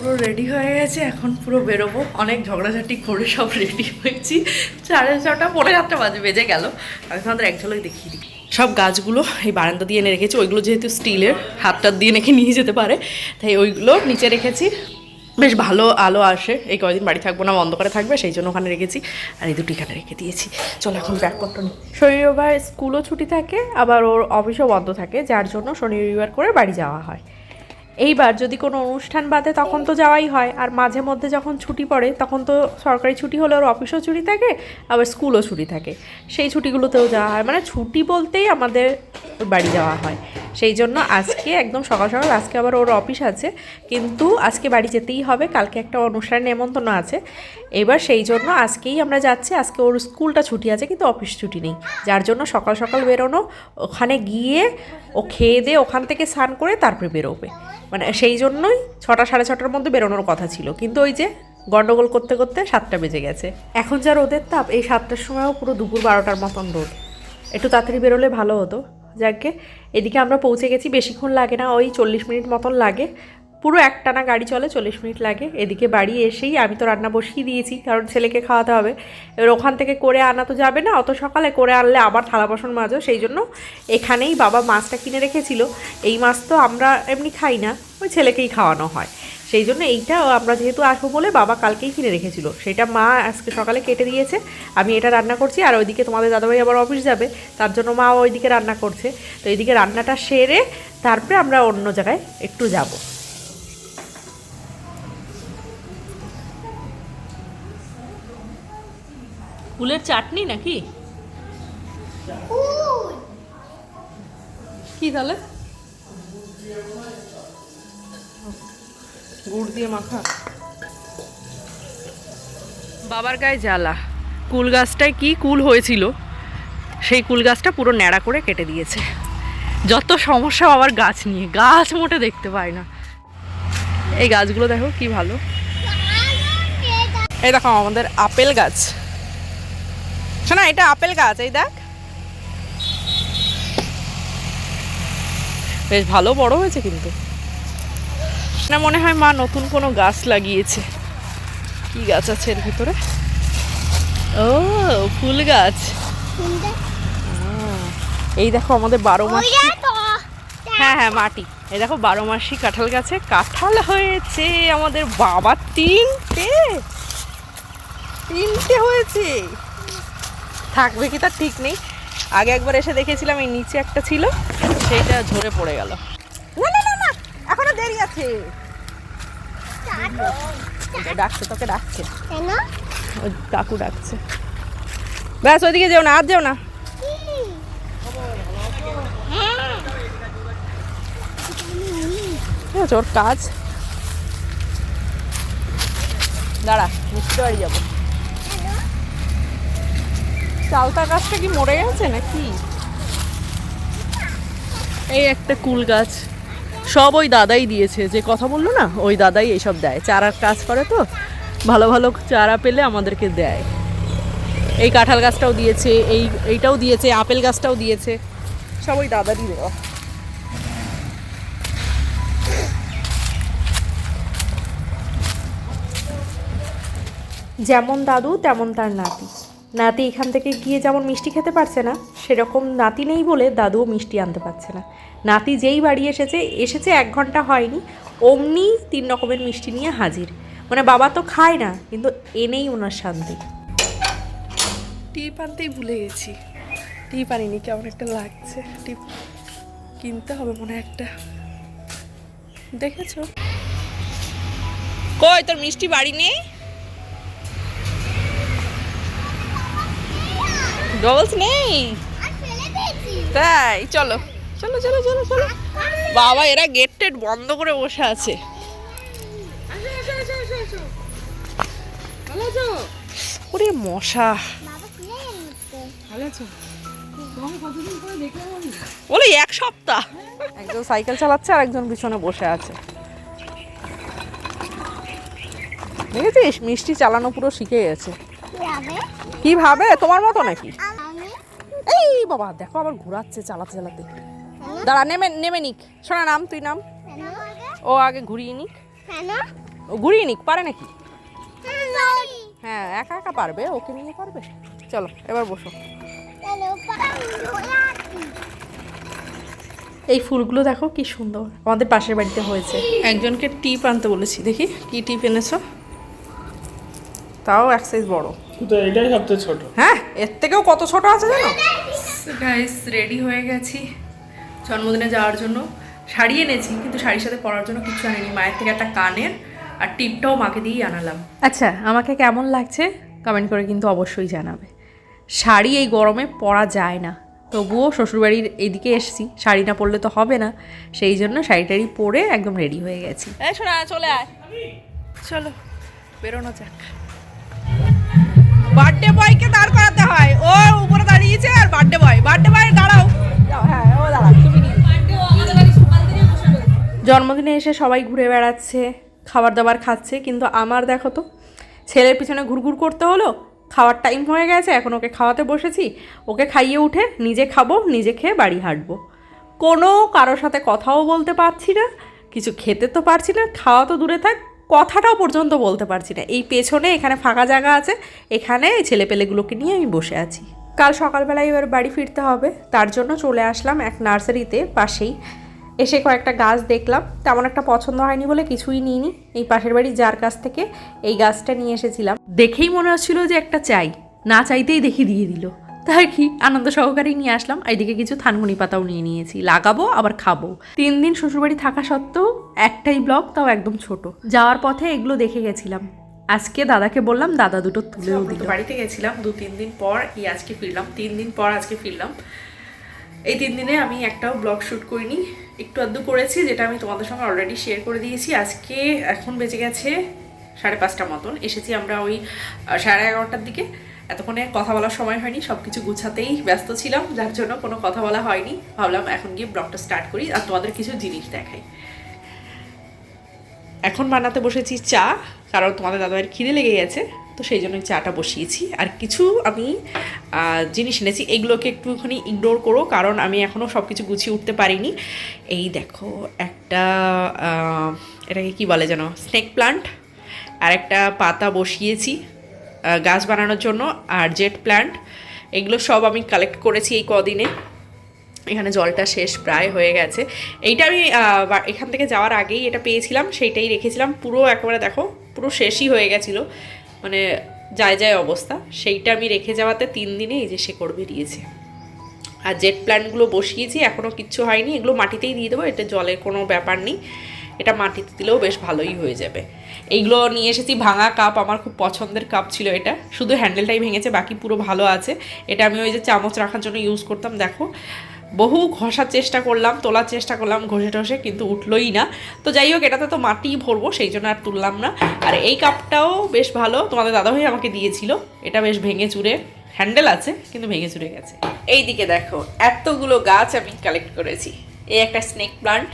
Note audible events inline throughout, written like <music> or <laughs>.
পুরো রেডি হয়ে গেছে, এখন পুরো বেরোবো। অনেক ঝগড়াঝাটি করে সব রেডি হয়েছি। সাড়ে ছটা পনেরো সাতটা বাজে, বেজে গেল। আমি তোমাদের এক ঝলক দেখিয়ে দিই। সব গাছগুলো এই বারান্দা দিয়ে এনে রেখেছি। ওইগুলো যেহেতু স্টিলের হাতটার দিয়ে নাকি নিয়ে যেতে পারে। তাই ওইগুলো নিচে রেখেছি। বেশ ভালো আলো আসে। এই কয়দিন বাড়ি থাকব না বন্ধ করে থাকবে, সেই জন্য ওখানে রেখেছি। আর এই দুটি এখানে রেখে দিয়েছি। চলো এখন ব্যাগপত্র নিই শনি রবিবার স্কুলও ছুটি থাকে, আবার ওর অফিসও বন্ধ থাকে, যার জন্য শনি রবিবার করে বাড়ি যাওয়া হয়। এইবার যদি কোনো অনুষ্ঠান বাদে তখন তো যাওয়াই হয়। আর মাঝে মধ্যে যখন ছুটি পড়ে, তখন তো সরকারি ছুটি হলে ওর অফিসও ছুটি থাকে, আবার স্কুলও ছুটি থাকে। সেই ছুটিগুলোতেও যাওয়া হয়। মানে ছুটি বলতেই আমাদের বাড়ি যাওয়া হয়। সেই জন্য আজকে একদম সকাল সকাল, আজকে আবার ওর অফিস আছে। কিন্তু আজকে বাড়ি যেতেই হবে, কালকে একটা অনুষ্ঠান নেমন্তন্ন আছে। এবার সেই জন্য আজকেই আমরা যাচ্ছি, আজকে ওর স্কুলটা ছুটি আছে, কিন্তু অফিস ছুটি নেই। যার জন্য সকাল সকাল বেরোনো, ওখানে গিয়ে ও খেয়ে দিয়ে ওখান থেকে স্নান করে তারপরে বেরোবে। মানে সেই জন্যই ছটা, সাড়ে ছটার মধ্যে বেরোনোর কথা ছিল। কিন্তু ওই যে গন্ডগোল করতে করতে সাতটা বেজে গেছে। এখন যা রোদের তাপ, এই সাতটার সময়ও পুরো দুপুর বারোটার মতন রোদ। একটু তাড়াতাড়ি বেরোলে ভালো হতো। যাকে। এদিকে আমরা পৌঁছে গেছি, বেশিক্ষণ লাগে না, ওই চল্লিশ মিনিট মতন লাগে। পুরো একটানা গাড়ি চলে, চল্লিশ মিনিট লাগে। এদিকে বাড়ি এসেই আমি তো রান্না বসিয়ে দিয়েছি, কারণ ছেলেকে খাওয়াতে হবে। এবার ওখান থেকে করে আনা তো যাবে না, অত সকালে করে আনলে আবার থালা বাসন মাজো। সেই জন্য এখানেই বাবা মাছটা কিনে রেখেছিল। এই মাছ তো আমরা এমনি খাই না, ওই ছেলেকেই খাওয়ানো হয়। সেই জন্য এইটা আমরা যেহেতু আসব বলে বাবা কালকেই কিনে রেখেছিল। সেটা মা আজকে সকালে কেটে দিয়েছে। আমি এটা রান্না করছি আর ওইদিকে তোমাদের দাদাভাই আবার অফিস যাবে। তার জন্য মা ওইদিকে রান্না করছে। তো এইদিকে রান্নাটা সেরে তারপরে আমরা অন্য জায়গায় একটু যাব। ফুলের চাটনি নাকি? কি তাহলে? গুড় দিয়ে মাখা। বাবার গায়ে জ্বালা। কুল গাছটায় কি কুল হয়েছিল? সেই কুল গাছটা পুরো ন্যাড়া করে কেটে দিয়েছে। যত সমস্যা বাবার গাছ নিয়ে, গাছ মোটে দেখতে পায় না। এই গাছগুলো দেখো কি ভালো। এই দেখো আমাদের আপেল গাছ। শোনা, এটা আপেল গাছ, এই দেখ। বেশ ভালো বড় হয়েছে কিন্তু। না মনে হয় মা নতুন কোনো গাছ লাগিয়েছে। কি গাছ আছে এর ভিতরে? ও ফুল গাছ। এই দেখো আমাদের বারো মাসি। হ্যাঁ হ্যাঁ মাটি। এই দেখো বারো মাসি কাঁঠাল গাছে কাঁঠাল হয়েছে। আমাদের বাবা তিনটে। তিনটে হয়েছে। থাকবে কি তার ঠিক নেই। আগে একবার এসে দেখেছিলাম এই নিচে একটা ছিল সেইটা ঝরে পড়ে গেল। না না না না এখনও দেরি আছে। ডাকছে তোকে ডাকছে। ওই কাকু ডাকছে। ব্যাস ওইদিকে যেও না আর যেও না। ওর কাজ। দাঁড়া মিষ্টি বাড়ি যাব। চালতা গাছটা কি মরে গেছে নাকি? এই একটা কুল গাছ। সব ওই দাদাই দিয়েছে, যে কথা বলল না, ওই দাদাই এইসব দেয়। চারার কাজ করে তো, ভালো ভালো চারা পেলে আমাদেরকে দেয়। এই কাঁঠাল গাছটাও দিয়েছে, এই এইটাও দিয়েছে, আপেল গাছটাও দিয়েছে, সব ওই দাদারই দেওয়া। যেমন দাদু, তেমন তার নাতি। নাতি এখান থেকে গিয়ে যেমন মিষ্টি খেতে পারছে না সেরকম নাতি নেই বলে দাদুও মিষ্টি আনতে পারছে না। নাতি যেই বাড়ি এসেছে এসেছে এক ঘণ্টা হয়নি অমনি তিন রকমের মিষ্টি নিয়ে হাজির। মানে বাবা তো খায় না কিন্তু এনেই ওনার শান্তি। টিপ আনতেই ভুলে গেছি। টিপ আনিনি কেমন একটা লাগছে। টিপ কিনতে হবে মনে হয় একটা। দেখেছ? কই তোর মিষ্টি বাড়ি নেই? ডবলস নেই। তাই, চলো। চলো চলো চলো চলো। বাবা, এরা গেট টেট বন্ধ করে বসে আছে। ওরে মশা। বলে, এক সপ্তাহ। একজন সাইকেল চালাচ্ছে আর একজন পিছনে বসে আছে। দেখেছিস? মিষ্টি চালানো পুরো শিখে গেছে। কি ভাবে? তোমার মতো নাকি? এই বাবা দেখো আবার ঘোরাচ্ছে চালাতে চালাতে। দাঁড়া নেমে নেমে নিক। শোনা নাম তুই নাম। ও আগে ঘুরিয়ে নিক। ও ঘুরিয়ে নিক পারে নাকি? হ্যাঁ একা একা পারবে ওকে নিয়ে পারবে। চলো এবার বসো। এই ফুলগুলো দেখো কি সুন্দর। আমাদের পাশের বাড়িতে হয়েছে। একজনকে টিপ আনতে বলেছি। দেখি কি টিপ এনেছো? তাও এক সাইজ বড়। তো এটাই সবচেয়ে ছোট। হ্যাঁ এর থেকেও কত ছোট আছে জানো? গাইস রেডি হয়ে গেছি জন্মদিনে যাওয়ার জন্য। শাড়ি এনেছি কিন্তু শাড়ির সাথে পরার জন্য কিছু আনিনি। মায়ের থেকে একটা কানের আর টিপটাও মাকে দিয়েই আনালাম। আচ্ছা আমাকে কেমন লাগছে? কমেন্ট করে কিন্তু অবশ্যই জানাবে। শাড়ি এই গরমে পরা যায় না। তবুও শ্বশুরবাড়ির এইদিকে এসেছি। শাড়ি না পরলে তো হবে না। সেই জন্য শাড়ি টাড়ি পরে একদম রেডি হয়ে গেছি। শোনা চলে আয়। চলো বেরোনো যাক। বার্থডে বয়কে দাঁড় করাতে হয়। ও উপরে দাঁড়িয়েছে আর বার্থডে বয় বার্থডে বয় দাঁড়াও। হ্যাঁ জন্মদিনে এসে সবাই ঘুরে বেড়াচ্ছে, খাবার দাবার খাচ্ছে, কিন্তু আমার দেখো তো, ছেলের পিছনে ঘুরঘুর করতে হলো, খাওয়ার টাইম হয়ে গেছে, এখন ওকে খাওয়াতে বসেছি, ওকে খাইয়ে উঠে নিজে খাব, নিজে খেয়ে বাড়ি হাঁটবো। কোনো কারোর সাথে কথাও বলতে পারছি না, কিছু খেতে তো পারছি না, খাওয়া তো দূরে থাক কথাটাও পর্যন্ত বলতে পারছি না। এই পেছনে এখানে ফাঁকা জায়গা আছে, এখানে ছেলেপেলেগুলোকে নিয়ে আমি বসে আছি। কাল সকালবেলায় এবার বাড়ি ফিরতে হবে, তার জন্য চলে আসলাম এক নার্সারিতে পাশেই। এসে কয়েকটা গাছ দেখলাম, তেমন একটা পছন্দ হয়নি বলে কিছুই নিইনি। এই পাশের বাড়ি যার কাছ থেকে এই গাছটা নিয়ে এসেছিলাম। দেখেই মনে হচ্ছিল যে একটা চাই, না চাইতেই দেখি দিয়ে দিল। তাই কি? আনন্দ সহকারেই নিয়ে আসলাম। এইদিকে কিছু থানকুনি পাতাও নিয়ে নিয়েছি। লাগাবো আবার খাব। তিন দিন শ্বশুরবাড়ি থাকা সত্ত্বেও একটাই ব্লগ তাও একদম ছোট। যাওয়ার পথে এগুলো দেখে গেছিলাম। আজকে দাদাকে বললাম দাদা দুটো তুলেও দিল। বাড়িতে গেছিলাম দু তিন দিন পর এই আজকে ফিরলাম। তিন দিন পর আজকে ফিরলাম। এই তিন দিনে আমি একটাও ব্লগ শ্যুট করিনি। একটু আধটু করেছি যেটা আমি তোমাদের সঙ্গে অলরেডি শেয়ার করে দিয়েছি। আজকে এখন বেজে গেছে সাড়ে পাঁচটা মতন। এসেছি আমরা ওই সাড়ে এগারোটার দিকে। এতক্ষণে কথা বলার সময় হয়নি সব কিছু গুছাতেই ব্যস্ত ছিলাম, যার জন্য কোনো কথা বলা হয়নি। ভাবলাম এখন গিয়ে ব্লগটা স্টার্ট করি আর তোমাদের কিছু জিনিস দেখাই। এখন বানাতে বসেছি চা, কারণ তোমাদের দাদাভাইয়ের খিদে লেগে গেছে তো সেই জন্য চাটা বসিয়েছি। আর কিছু আমি জিনিস এনেছি, এগুলোকে একটুখানি ইগনোর করো, কারণ আমি এখনও সব কিছু গুছিয়ে উঠতে পারিনি। এই দেখো, একটা এটাকে কি বলে যেন স্নেক প্লান্ট আর একটা পাতা বসিয়েছি। গাছ বানানোর জন্য আর জেট প্ল্যান্ট, এগুলো সব আমি কালেক্ট করেছি এই কদিনে। এখানে জলটা শেষ প্রায় হয়ে গেছে। এইটা আমি এখান থেকে যাওয়ার আগেই এটা পেয়েছিলাম, সেইটাই রেখেছিলাম। পুরো একেবারে দেখো, পুরো শেষই হয়ে গেছিল। মানে যায় যায় অবস্থা। সেইটা আমি রেখে যাওয়াতে তিন দিনে এই যে সে শেকড় বেরিয়েছে। আর জেট প্ল্যান্টগুলো বসিয়েছি এখনও কিচ্ছু হয়নি। এগুলো মাটিতেই দিয়ে দেবো এটা জলের কোনো ব্যাপার নেই। এটা মাটিতে দিলেও বেশ ভালোই হয়ে যাবে। এইগুলো নিয়ে এসেছি, ভাঙা কাপ আমার খুব পছন্দের কাপ ছিল এটা। শুধু হ্যান্ডেলটাই ভেঙেছে, বাকি পুরো ভালো আছে। এটা আমি ওই যে চামচ রাখার জন্য ইউজ করতাম, দেখো। বহু ঘষার চেষ্টা করলাম, তোলার চেষ্টা করলাম, ঘষে টসে কিন্তু উঠলোই না। তো যাই হোক, এটাতে তো মাটি ভরবো, সেই জন্য আর তুললাম না। আর এই কাপটাও বেশ ভালো, তোমাদের দাদাভাই আমাকে দিয়েছিল। এটা বেশ ভেঙে চুরে হ্যান্ডেল আছে, কিন্তু ভেঙে চুরে গেছে। এই দিকে দেখো, এতগুলো গাছ আমি কালেক্ট করেছি। এই একটা স্নেক প্লান্ট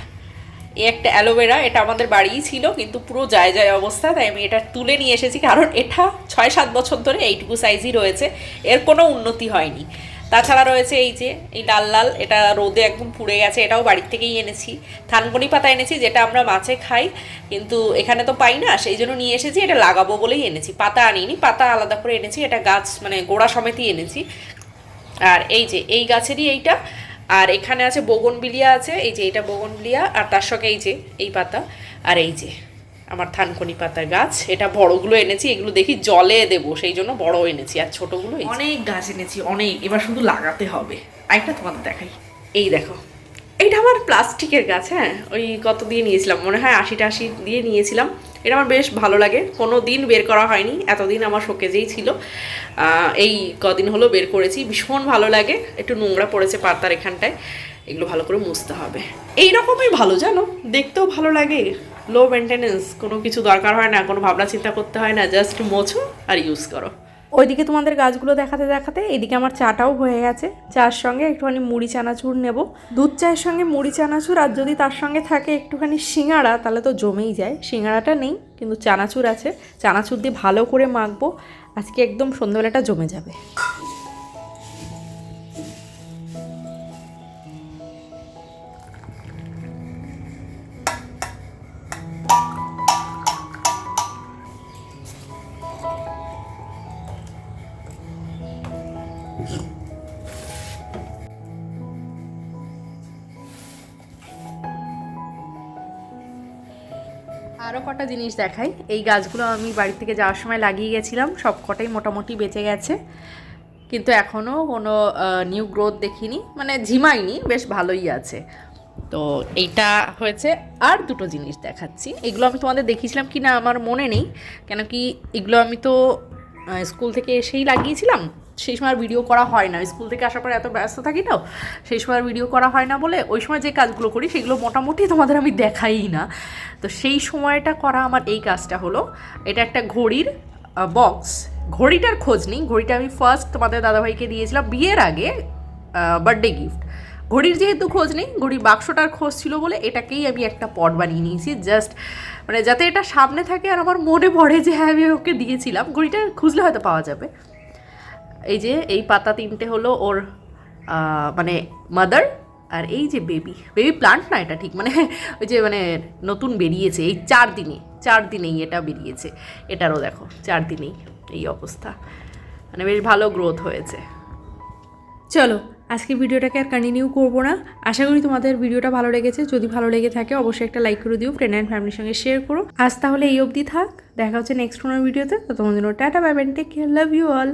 এই একটা অ্যালোভেরা, এটা আমাদের বাড়িই ছিল, কিন্তু পুরো যায় যায় অবস্থা, তাই আমি এটা তুলে নিয়ে এসেছি, কারণ এটা ছয় সাত বছর ধরে এইটুকু সাইজই রয়েছে, এর কোনো উন্নতি হয়নি। তাছাড়া রয়েছে এই যে, এই লাল লাল, এটা রোদে একদম পুড়ে গেছে, এটাও বাড়ির থেকেই এনেছি। থানকুনি পাতা এনেছি, যেটা আমরা মাছে খাই, কিন্তু এখানে তো পাই না, সেই জন্য নিয়ে এসেছি, এটা লাগাবো বলেই এনেছি। পাতা আনিনি, পাতা আলাদা করে এনেছি, এটা গাছ মানে গোড়া সমেতই এনেছি। আর এই যে, এই গাছেরই এইটা আর এখানে আছে বগনবিলিয়া আছে এই যে এটা বগনবিলিয়া আর তার সঙ্গে এই যে এই পাতা আর এই যে আমার থানকনি পাতার গাছ এটা বড়গুলো এনেছি এগুলো দেখি জলে দেবো সেই জন্য বড় এনেছি আর ছোটগুলো অনেক গাছ এনেছি অনেক এবার শুধু লাগাতে হবে। আরেকটা তোমাদের দেখাই। এই দেখো এইটা আমার প্লাস্টিকের গাছ হ্যাঁ ওই কত দিয়ে নিয়েছিলাম মনে হয় আশিটা আশি দিয়ে নিয়েছিলাম। এটা আমার বেশ ভালো লাগে। কোনো দিন বের করা হয়নি, এতদিন আমার শোকেজেই ছিল। এই কদিন হলো বের করেছি, ভীষণ ভালো লাগে। একটু নোংরা পড়েছে পাতার এখানটায়, এগুলো ভালো করে মুছতে হবে। এই রকমই ভালো, জানো? দেখতেও ভালো লাগে। লো মেনটেনেন্স কোনো কিছু দরকার হয় না, কোনো ভাবনা চিন্তা করতে হয় না জাস্ট মোছো আর ইউজ করো। ওইদিকে তোমাদের গাছগুলো দেখাতে দেখাতে এদিকে আমার চাটাও হয়ে গেছে। চার সঙ্গে একটুখানি মুড়ি চানাচুর নেব। দুধ চায়ের সঙ্গে মুড়ি চানাচুর আর যদি তার সঙ্গে থাকে একটুখানি সিঙাড়া, তাহলে তো জমেই যায়। সিঙাড়াটা নেই, কিন্তু চানাচুর আছে। চানাচুর দিয়ে ভালো করে মাখবো। আজকে একদম সন্ধ্যাবেলাটা জমে যাবে। আরও কটা জিনিস দেখাই। এই গাছগুলো আমি বাড়ি থেকে যাওয়ার সময় লাগিয়ে গেছিলাম, সব কটাই মোটামুটি বেঁচে গেছে। কিন্তু এখনও কোনো নিউ গ্রোথ দেখিনি মানে ঝিমাইনি, বেশ ভালোই আছে। তো এইটা হয়েছে। আর দুটো জিনিস দেখাচ্ছি। এগুলো আমি তোমাদের দেখিয়েছিলাম কি না আমার মনে নেই, কেন কি এগুলো আমি তো স্কুল থেকে এসেই লাগিয়েছিলাম। সেই সময় ভিডিও করা হয় না। স্কুল থেকে আসার পর এত ব্যস্ত থাকি তো, সেই সময় ভিডিও করা হয় না বলে ওই সময় যে কাজগুলো করি সেগুলো মোটামুটি তোমাদের আমি দেখাই না। তো সেই সময়টা করা আমার এই কাজটা হলো, এটা একটা ঘড়ির বক্স ঘড়িটার খোঁজ নেই। ঘড়িটা আমি ফার্স্ট তোমাদের দাদাভাইকে দিয়েছিলাম বিয়ের আগে বার্থডে গিফট ঘড়ির যেহেতু খোঁজ নেই, ঘড়ির বাক্সটার খোঁজ ছিল বলে এটাকেই আমি একটা পট বানিয়ে নিয়েছি। জাস্ট মানে যাতে এটা সামনে থাকে আর আমার মনে পড়ে যে হ্যাঁ আমি ওকে দিয়েছিলাম। ঘড়িটা খুঁজলে হয়তো পাওয়া যাবে। এই যে, এই পাতা তিনটে হলো ওর মানে মাদার আর এই যে বেবি বেবি প্লান্ট না এটা ঠিক মানে <laughs> ওই যে মানে নতুন বেরিয়েছে, এই চার দিনে, চার দিনেই এটা বেরিয়েছে, এটারও দেখো, চার দিনেই এই অবস্থা মানে বেশ ভালো গ্রোথ হয়েছে। চলো, আজকে ভিডিওটাকে আর কন্টিনিউ করব না, আশা করি তোমাদের ভিডিওটা ভালো লেগেছে, যদি ভালো লেগে থাকে অবশ্যই একটা লাইক করে দিও ফ্রেন্ড অ্যান্ড ফ্যামিলির সঙ্গে শেয়ার করো, আজ তাহলে এই অবধি থাক, দেখা হচ্ছে নেক্সট কোনো ভিডিওতে তো তোমাদের tata bye take care love you all